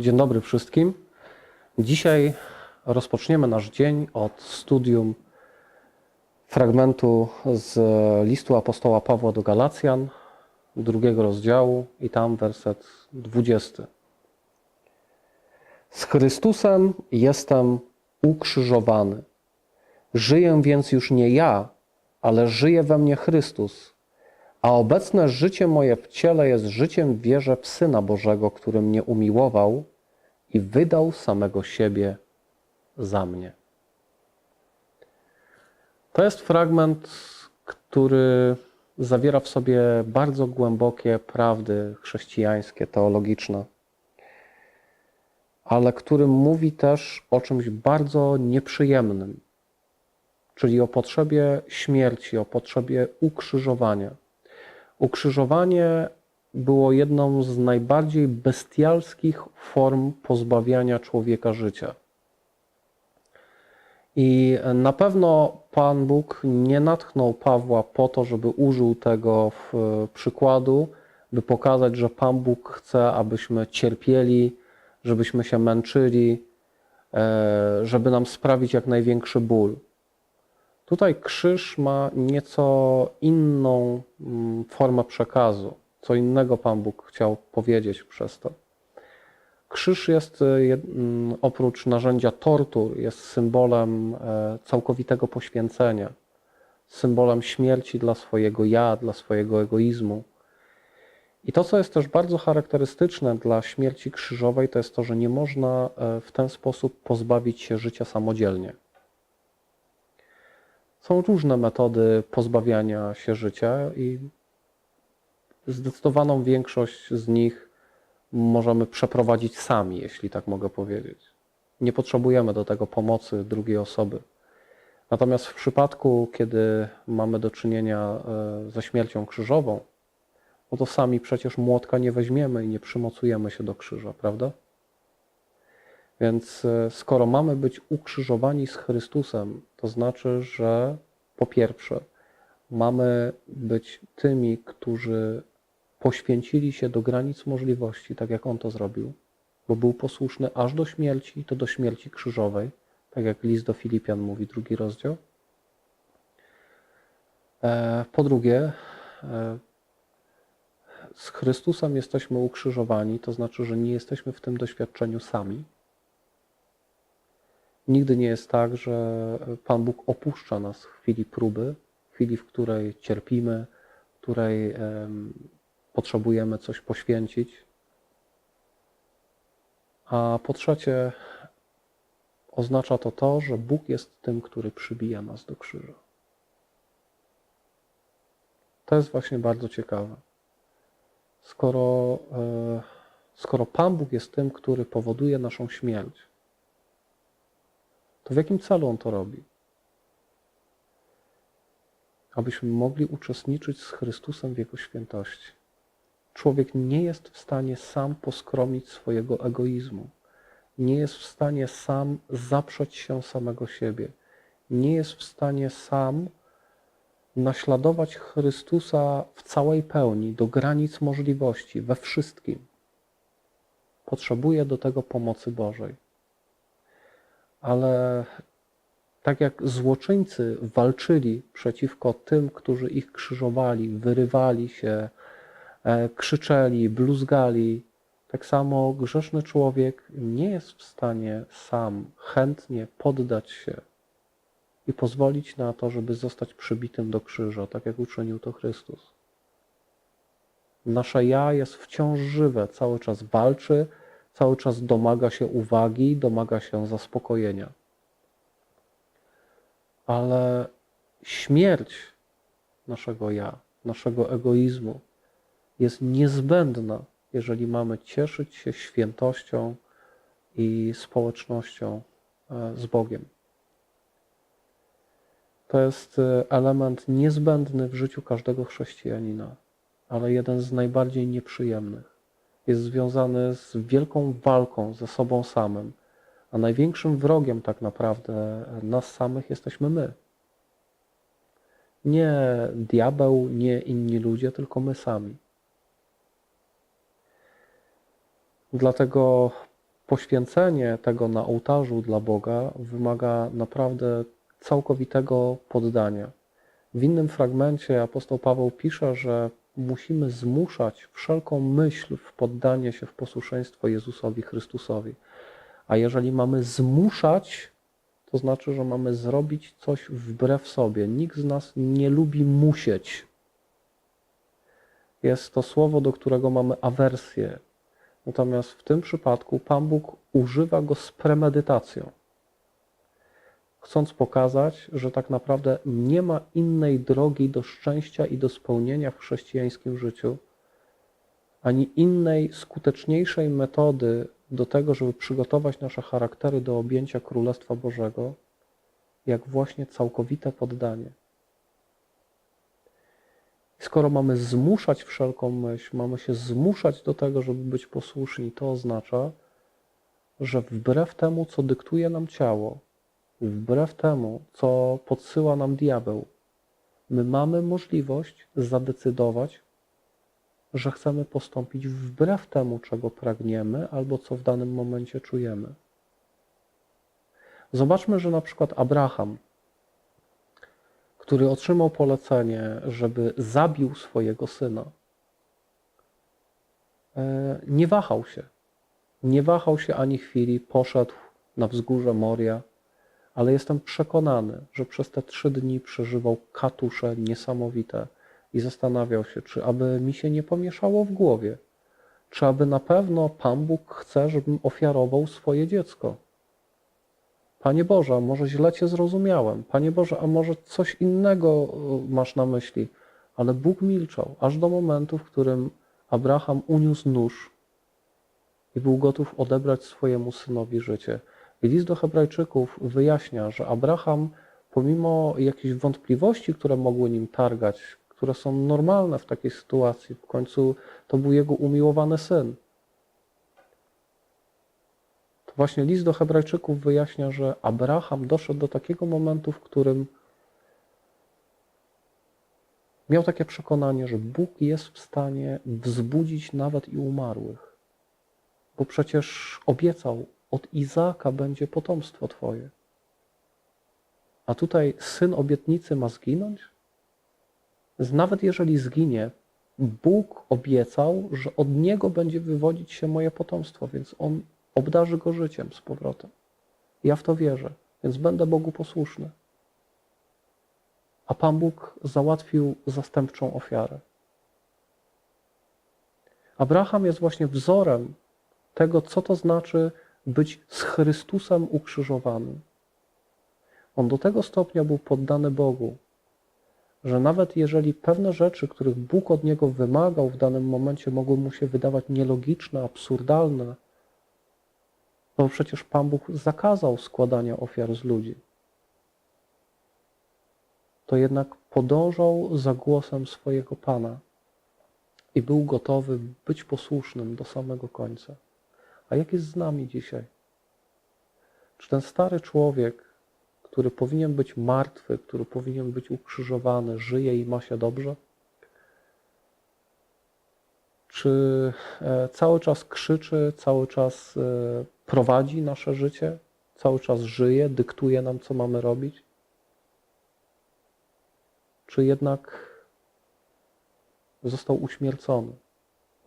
Dzień dobry wszystkim. Dzisiaj rozpoczniemy nasz dzień od studium fragmentu z listu apostoła Pawła do Galacjan, drugiego rozdziału i tam werset 20. Z Chrystusem jestem ukrzyżowany. Żyję więc już nie ja, ale żyje we mnie Chrystus. A obecne życie moje w ciele jest życiem wierze w Syna Bożego, który mnie umiłował i wydał samego siebie za mnie. To jest fragment, który zawiera w sobie bardzo głębokie prawdy chrześcijańskie, teologiczne, ale który mówi też o czymś bardzo nieprzyjemnym, czyli o potrzebie śmierci, o potrzebie ukrzyżowania. Ukrzyżowanie było jedną z najbardziej bestialskich form pozbawiania człowieka życia. I na pewno Pan Bóg nie natchnął Pawła po to, żeby użył tego w przykładu, by pokazać, że Pan Bóg chce, abyśmy cierpieli, żebyśmy się męczyli, e, żeby nam sprawić jak największy ból. Tutaj krzyż ma nieco inną mm, formę przekazu. Co innego Pan Bóg chciał powiedzieć przez to. Krzyż jest e, mm, oprócz narzędzia tortur, jest symbolem e, całkowitego poświęcenia, symbolem śmierci dla swojego ja, dla swojego egoizmu. I to, co jest też bardzo charakterystyczne dla śmierci krzyżowej, to jest to, że nie można e, w ten sposób pozbawić się życia samodzielnie. Są różne metody pozbawiania się życia i zdecydowaną większość z nich możemy przeprowadzić sami, jeśli tak mogę powiedzieć. Nie potrzebujemy do tego pomocy drugiej osoby. Natomiast w przypadku, kiedy mamy do czynienia e, ze śmiercią krzyżową, no to sami przecież młotka nie weźmiemy i nie przymocujemy się do krzyża, prawda? Więc e, skoro mamy być ukrzyżowani z Chrystusem, to znaczy, że po pierwsze, mamy być tymi, którzy poświęcili się do granic możliwości, tak jak On to zrobił, bo był posłuszny aż do śmierci, to do śmierci krzyżowej, tak jak list do Filipian mówi, drugi rozdział. E, po drugie, e, z Chrystusem jesteśmy ukrzyżowani, to znaczy, że nie jesteśmy w tym doświadczeniu sami. Nigdy nie jest tak, że Pan Bóg opuszcza nas w chwili próby, w chwili, w której cierpimy, w której potrzebujemy coś poświęcić. A po trzecie, oznacza to to, że Bóg jest tym, który przybija nas do krzyża. To jest właśnie bardzo ciekawe. Skoro, e, skoro Pan Bóg jest tym, który powoduje naszą śmierć, to w jakim celu On to robi? Abyśmy mogli uczestniczyć z Chrystusem w Jego świętości. Człowiek nie jest w stanie sam poskromić swojego egoizmu. Nie jest w stanie sam zaprzeć się samego siebie. Nie jest w stanie sam naśladować Chrystusa w całej pełni, do granic możliwości, we wszystkim. Potrzebuje do tego pomocy Bożej. Ale tak jak złoczyńcy walczyli przeciwko tym, którzy ich krzyżowali, wyrywali się, e, krzyczeli, bluzgali, tak samo grzeszny człowiek nie jest w stanie sam chętnie poddać się i pozwolić na to, żeby zostać przybitym do krzyża, tak jak uczynił to Chrystus. Nasze ja jest wciąż żywe, cały czas walczy, cały czas domaga się uwagi, domaga się zaspokojenia. Ale śmierć naszego ja, naszego egoizmu jest niezbędna, jeżeli mamy cieszyć się świętością i społecznością e, z Bogiem. To jest e, element niezbędny w życiu każdego chrześcijanina, ale jeden z najbardziej nieprzyjemnych jest związany z wielką walką ze sobą samym, a największym wrogiem tak naprawdę nas samych jesteśmy my. Nie diabeł, nie inni ludzie, tylko my sami. Dlatego poświęcenie tego na ołtarzu dla Boga wymaga naprawdę całkowitego poddania. W innym fragmencie apostoł Paweł pisze, że musimy zmuszać wszelką myśl w poddanie się w posłuszeństwo Jezusowi Chrystusowi. A jeżeli mamy zmuszać, to znaczy, że mamy zrobić coś wbrew sobie. Nikt z nas nie lubi musieć. Jest to słowo, do którego mamy awersję. Natomiast w tym przypadku Pan Bóg używa go z premedytacją, chcąc pokazać, że tak naprawdę nie ma innej drogi do szczęścia i do spełnienia w chrześcijańskim życiu, ani innej, skuteczniejszej metody do tego, żeby przygotować nasze charaktery do objęcia Królestwa Bożego, jak właśnie całkowite poddanie. Skoro mamy zmuszać wszelką myśl, mamy się zmuszać do tego, żeby być posłuszni, to oznacza, że wbrew temu, co dyktuje nam ciało, wbrew temu, co podsyła nam diabeł, my mamy możliwość zadecydować, że chcemy postąpić wbrew temu, czego pragniemy, albo co w danym momencie czujemy. Zobaczmy, że na przykład Abraham, który otrzymał polecenie, żeby zabił swojego syna, e, nie wahał się. Nie wahał się ani chwili, poszedł na wzgórze Moria, ale jestem przekonany, że przez te trzy dni przeżywał katusze niesamowite i zastanawiał się, czy aby mi się nie pomieszało w głowie, czy aby na pewno Pan Bóg chce, żebym ofiarował swoje dziecko. Panie Boże, a może źle Cię zrozumiałem. Panie Boże, a może coś innego y, masz na myśli. Ale Bóg milczał, aż do momentu, w którym Abraham uniósł nóż i był gotów odebrać swojemu synowi życie. List do Hebrajczyków wyjaśnia, że Abraham, pomimo jakichś wątpliwości, które mogły nim targać, które są normalne w takiej sytuacji, w końcu to był jego umiłowany syn. To właśnie list do Hebrajczyków wyjaśnia, że Abraham doszedł do takiego momentu, w którym miał takie przekonanie, że Bóg jest w stanie wzbudzić nawet i umarłych. Bo przecież obiecał, od Izaaka będzie potomstwo Twoje. A tutaj syn obietnicy ma zginąć? Nawet jeżeli zginie, Bóg obiecał, że od niego będzie wywodzić się moje potomstwo, więc on obdarzy go życiem z powrotem. Ja w to wierzę, więc będę Bogu posłuszny. A Pan Bóg załatwił zastępczą ofiarę. Abraham jest właśnie wzorem tego, co to znaczy być z Chrystusem ukrzyżowanym. On do tego stopnia był poddany Bogu, że nawet jeżeli pewne rzeczy, których Bóg od niego wymagał w danym momencie, mogły mu się wydawać nielogiczne, absurdalne, bo przecież Pan Bóg zakazał składania ofiar z ludzi, to jednak podążał za głosem swojego Pana i był gotowy być posłusznym do samego końca. A jak jest z nami dzisiaj? Czy ten stary człowiek, który powinien być martwy, który powinien być ukrzyżowany, żyje i ma się dobrze? Czy e, cały czas krzyczy, cały czas e, prowadzi nasze życie, cały czas żyje, dyktuje nam, co mamy robić? Czy jednak został uśmiercony?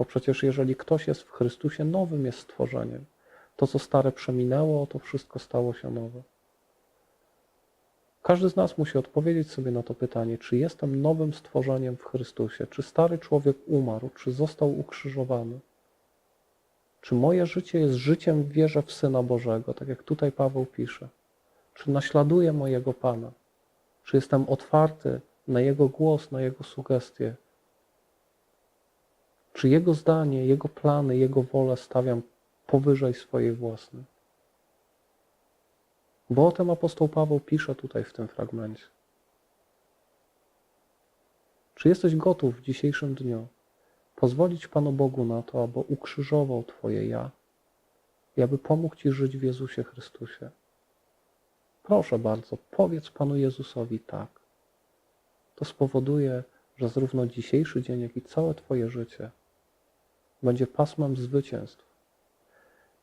Bo przecież jeżeli ktoś jest w Chrystusie, nowym jest stworzeniem. To, co stare przeminęło, to wszystko stało się nowe. Każdy z nas musi odpowiedzieć sobie na to pytanie, czy jestem nowym stworzeniem w Chrystusie, czy stary człowiek umarł, czy został ukrzyżowany. Czy moje życie jest życiem w wierze w Syna Bożego, tak jak tutaj Paweł pisze? Czy naśladuję mojego Pana? Czy jestem otwarty na Jego głos, na Jego sugestie? Czy Jego zdanie, Jego plany, Jego wolę stawiam powyżej swojej własnej? Bo o tym apostoł Paweł pisze tutaj w tym fragmencie. Czy jesteś gotów w dzisiejszym dniu pozwolić Panu Bogu na to, aby ukrzyżował Twoje ja i aby pomógł Ci żyć w Jezusie Chrystusie? Proszę bardzo, powiedz Panu Jezusowi tak. To spowoduje, że zarówno dzisiejszy dzień, jak i całe Twoje życie będzie pasmem zwycięstw.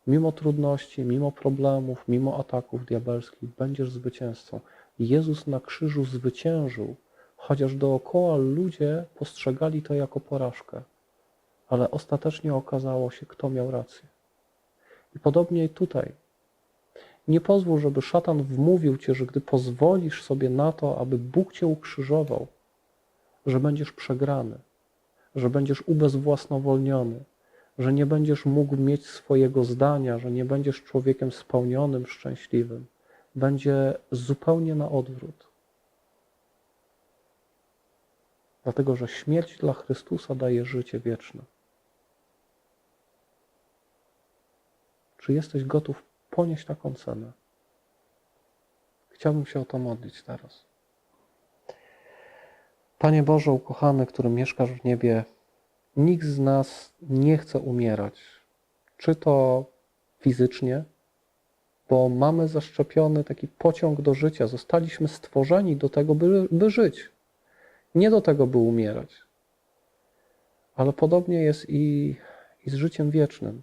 Mimo trudności, mimo problemów, mimo ataków diabelskich, będziesz zwycięzcą. Jezus na krzyżu zwyciężył, chociaż dookoła ludzie postrzegali to jako porażkę, ale ostatecznie okazało się, kto miał rację. I podobnie tutaj. Nie pozwól, żeby szatan wmówił cię, że gdy pozwolisz sobie na to, aby Bóg cię ukrzyżował, że będziesz przegrany, że będziesz ubezwłasnowolniony, że nie będziesz mógł mieć swojego zdania, że nie będziesz człowiekiem spełnionym, szczęśliwym. Będzie zupełnie na odwrót. Dlatego, że śmierć dla Chrystusa daje życie wieczne. Czy jesteś gotów ponieść taką cenę? Chciałbym się o to modlić teraz. Panie Boże, ukochany, który mieszkasz w niebie, nikt z nas nie chce umierać. Czy to fizycznie, bo mamy zaszczepiony taki pociąg do życia. Zostaliśmy stworzeni do tego, by, by żyć, nie do tego, by umierać. Ale podobnie jest i, i z życiem wiecznym.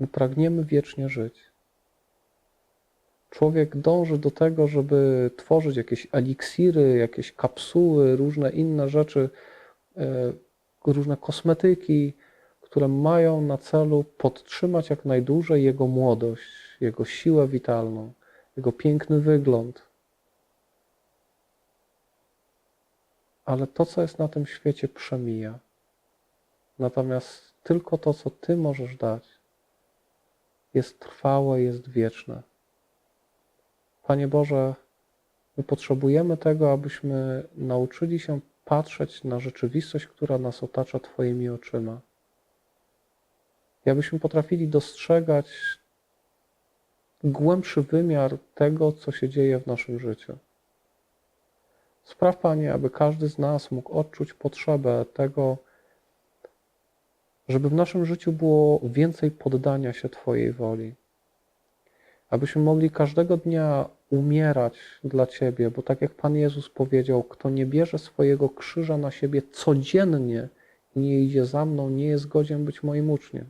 My pragniemy wiecznie żyć. Człowiek dąży do tego, żeby tworzyć jakieś eliksiry, jakieś kapsuły, różne inne rzeczy, e, różne kosmetyki, które mają na celu podtrzymać jak najdłużej jego młodość, jego siłę witalną, jego piękny wygląd. Ale to, co jest na tym świecie, przemija. Natomiast tylko to, co Ty możesz dać, jest trwałe, jest wieczne. Panie Boże, my potrzebujemy tego, abyśmy nauczyli się patrzeć na rzeczywistość, która nas otacza Twoimi oczyma. I abyśmy potrafili dostrzegać głębszy wymiar tego, co się dzieje w naszym życiu. Spraw, Panie, aby każdy z nas mógł odczuć potrzebę tego, żeby w naszym życiu było więcej poddania się Twojej woli. Abyśmy mogli każdego dnia umierać dla Ciebie, bo tak jak Pan Jezus powiedział, kto nie bierze swojego krzyża na siebie codziennie i nie idzie za mną, nie jest godzien być moim uczniem.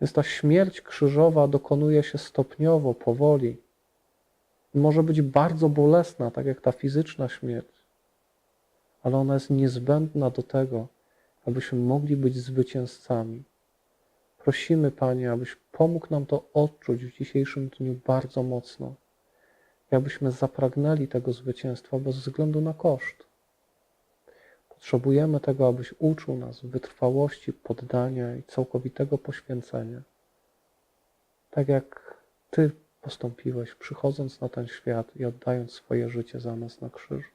Więc ta śmierć krzyżowa dokonuje się stopniowo, powoli. Może być bardzo bolesna, tak jak ta fizyczna śmierć, ale ona jest niezbędna do tego, abyśmy mogli być zwycięzcami. Prosimy, Panie, abyś pomógł nam to odczuć w dzisiejszym dniu bardzo mocno i abyśmy zapragnęli tego zwycięstwa bez względu na koszt. Potrzebujemy tego, abyś uczył nas wytrwałości, poddania i całkowitego poświęcenia. Tak jak Ty postąpiłeś, przychodząc na ten świat i oddając swoje życie za nas na krzyżu.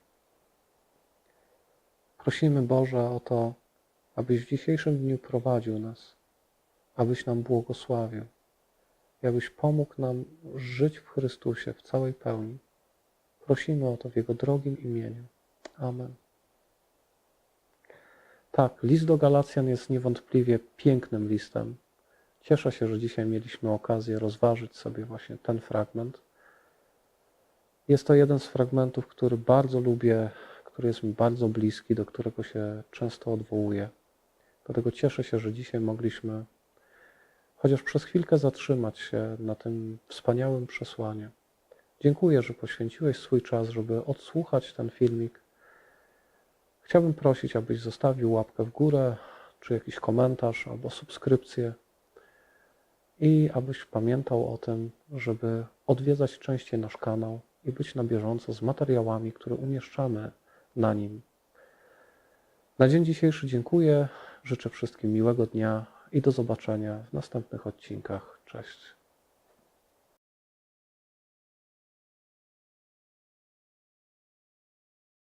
Prosimy Boże o to, abyś w dzisiejszym dniu prowadził nas, abyś nam błogosławił i abyś pomógł nam żyć w Chrystusie w całej pełni. Prosimy o to w Jego drogim imieniu. Amen. Tak, list do Galacjan jest niewątpliwie pięknym listem. Cieszę się, że dzisiaj mieliśmy okazję rozważyć sobie właśnie ten fragment. Jest to jeden z fragmentów, który bardzo lubię, który jest mi bardzo bliski, do którego się często odwołuję. Dlatego cieszę się, że dzisiaj mogliśmy chociaż przez chwilkę zatrzymać się na tym wspaniałym przesłaniu. Dziękuję, że poświęciłeś swój czas, żeby odsłuchać ten filmik. Chciałbym prosić, abyś zostawił łapkę w górę, czy jakiś komentarz albo subskrypcję i abyś pamiętał o tym, żeby odwiedzać częściej nasz kanał i być na bieżąco z materiałami, które umieszczamy na nim. Na dzień dzisiejszy dziękuję. Życzę wszystkim miłego dnia i do zobaczenia w następnych odcinkach. Cześć.